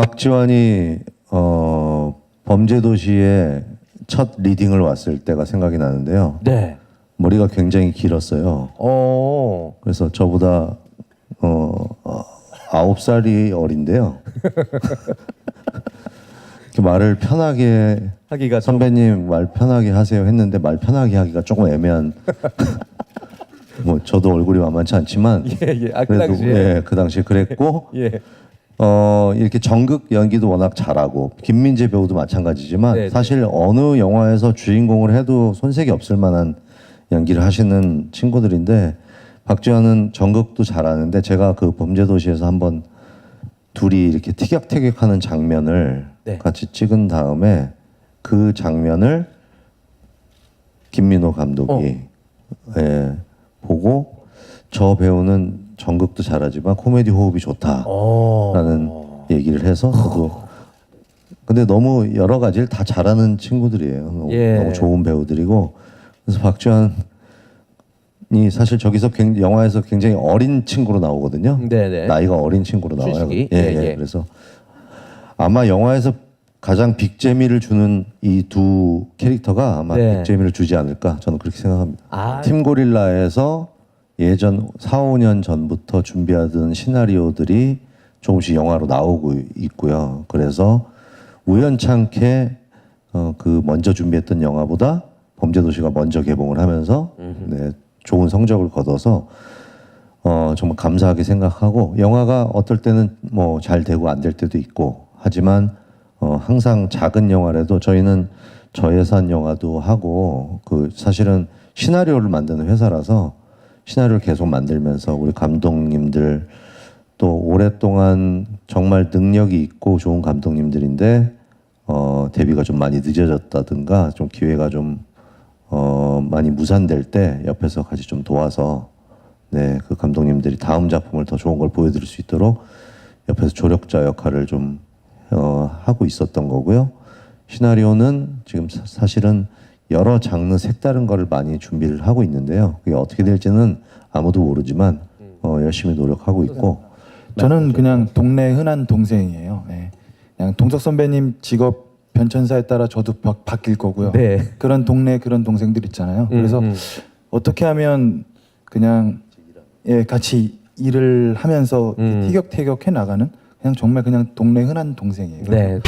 박지환이 어, 범죄도시의 첫 리딩을 왔을 때가 생각이 나는데요. 네. 머리가 굉장히 길었어요. 어. 그래서 저보다 어, 어, 아홉 살이 어린데요. 말을 편하게 하기가 좀 선배님 말 편하게 하세요 했는데 말 편하게 하기가 조금 애매한. 뭐 저도 얼굴이 만만치 않지만 예, 예. 아, 그 그래도 당시에. 예, 그 당시에 그랬고 예. 어 이렇게 전극 연기도 워낙 잘하고 김민재 배우도 마찬가지지만 네, 네. 사실 어느 영화에서 주인공을 해도 손색이 없을 만한 연기를 하시는 친구들인데 박지환은 전극도 잘하는데 제가 그 범죄도시에서 한번 둘이 이렇게 티격태격하는 장면을 네. 같이 찍은 다음에 그 장면을 김민호 감독이 예, 보고 저 배우는 전극도 잘하지만 코미디 호흡이 좋다. 어. 라는 얘기를 해서 저도 근데 너무 여러 가지를 다 잘하는 친구들이에요. 너무, 예. 너무 좋은 배우들이고 그래서 박지환이 사실 저기서 굉- 영화에서 굉장히 어린 친구로 나오거든요. 네네. 나이가 어린 친구로 나와요. 예, 예, 예. 예. 그래서 아마 영화에서 가장 빅재미를 주는 이 두 캐릭터가 아마 네. 빅재미를 주지 않을까 저는 그렇게 생각합니다. 아. 팀 고릴라에서 예전 4, 5년 전부터 준비하던 시나리오들이 조금씩 영화로 나오고 있고요. 그래서 우연찮게 어, 그 먼저 준비했던 영화보다 범죄도시가 먼저 개봉을 하면서 네, 좋은 성적을 거둬서 어, 정말 감사하게 생각하고 영화가 어떨 때는 뭐 잘 되고 안 될 때도 있고 하지만 어, 항상 작은 영화라도 저희는 저예산 영화도 하고 그 사실은 시나리오를 만드는 회사라서 시나리오를 계속 만들면서 우리 감독님들 또 오랫동안 정말 능력이 있고 좋은 감독님들인데 어, 데뷔가 좀 많이 늦어졌다든가 좀 기회가 좀 어, 많이 무산될 때 옆에서 같이 좀 도와서 네, 그 감독님들이 다음 작품을 더 좋은 걸 보여드릴 수 있도록 옆에서 조력자 역할을 좀 어, 하고 있었던 거고요. 시나리오는 지금 사, 사실은 여러 장르 색다른 거를 많이 준비를 하고 있는데요. 그게 어떻게 될지는 아무도 모르지만 어, 열심히 노력하고 있고 저는 그냥 동네 흔한 동생이에요. 예. 그냥 동석 선배님 직업 변천사에 따라 저도 바, 바뀔 거고요. 네. 그런 동네 그런 동생들 있잖아요. 음, 그래서 음. 어떻게 하면 그냥 예 같이 일을 하면서 음. 티격태격 해 나가는 그냥 정말 그냥 동네 흔한 동생이에요. 네.